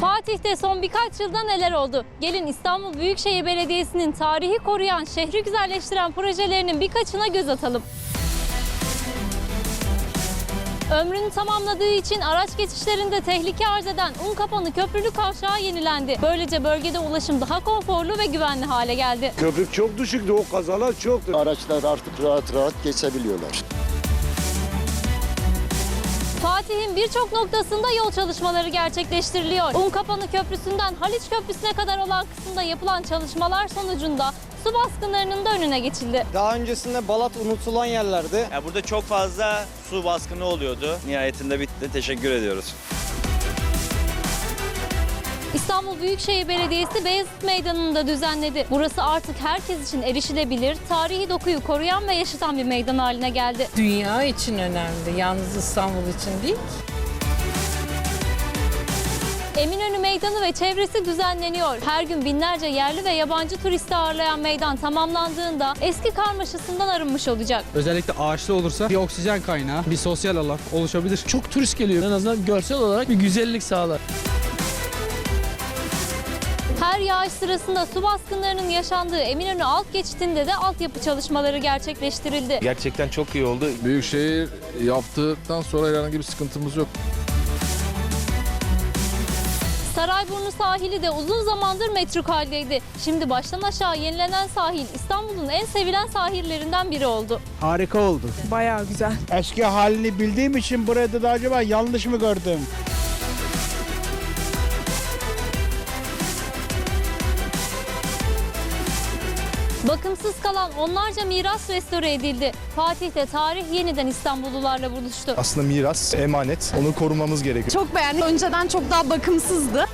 Fatih'te son birkaç yılda neler oldu? Gelin İstanbul Büyükşehir Belediyesi'nin tarihi koruyan, şehri güzelleştiren projelerinin birkaçına göz atalım. Ömrünü tamamladığı için araç geçişlerinde tehlike arz eden Unkapanı Köprülü Kavşağı yenilendi. Böylece bölgede ulaşım daha konforlu ve güvenli hale geldi. Köprü çok düşüktü, o kazalar çoktu. Araçlar artık rahat rahat geçebiliyorlar. Fatih'in birçok noktasında yol çalışmaları gerçekleştiriliyor. Unkapanı Köprüsü'nden Haliç Köprüsü'ne kadar olan kısımda yapılan çalışmalar sonucunda su baskınlarının da önüne geçildi. Daha öncesinde Balat unutulan yerlerdi. Ya burada çok fazla su baskını oluyordu. Nihayetinde bitti. Teşekkür ediyoruz. İstanbul Büyükşehir Belediyesi Beyazıt Meydanı'nı da düzenledi. Burası artık herkes için erişilebilir, tarihi dokuyu koruyan ve yaşatan bir meydan haline geldi. Dünya için önemli. Yalnız İstanbul için değil. Eminönü Meydanı ve çevresi düzenleniyor. Her gün binlerce yerli ve yabancı turisti ağırlayan meydan tamamlandığında eski karmaşasından arınmış olacak. Özellikle ağaçlı olursa bir oksijen kaynağı, bir sosyal alan oluşabilir. Çok turist geliyor. En azından görsel olarak bir güzellik sağlar. Her yağış sırasında su baskınlarının yaşandığı Eminönü alt geçitinde de altyapı çalışmaları gerçekleştirildi. Gerçekten çok iyi oldu. Büyükşehir yaptıktan sonra herhangi bir sıkıntımız yok. Sarayburnu sahili de uzun zamandır metruk haldeydi. Şimdi baştan aşağı yenilenen sahil İstanbul'un en sevilen sahillerinden biri oldu. Harika oldu. Bayağı güzel. Eski halini bildiğim için burada da acaba yanlış mı gördüm? Bakımsız kalan onlarca miras restore edildi. Fatih'te tarih yeniden İstanbullularla buluştu. Aslında miras, emanet. Onu korumamız gerekiyor. Çok beğendim. Önceden çok daha bakımsızdı.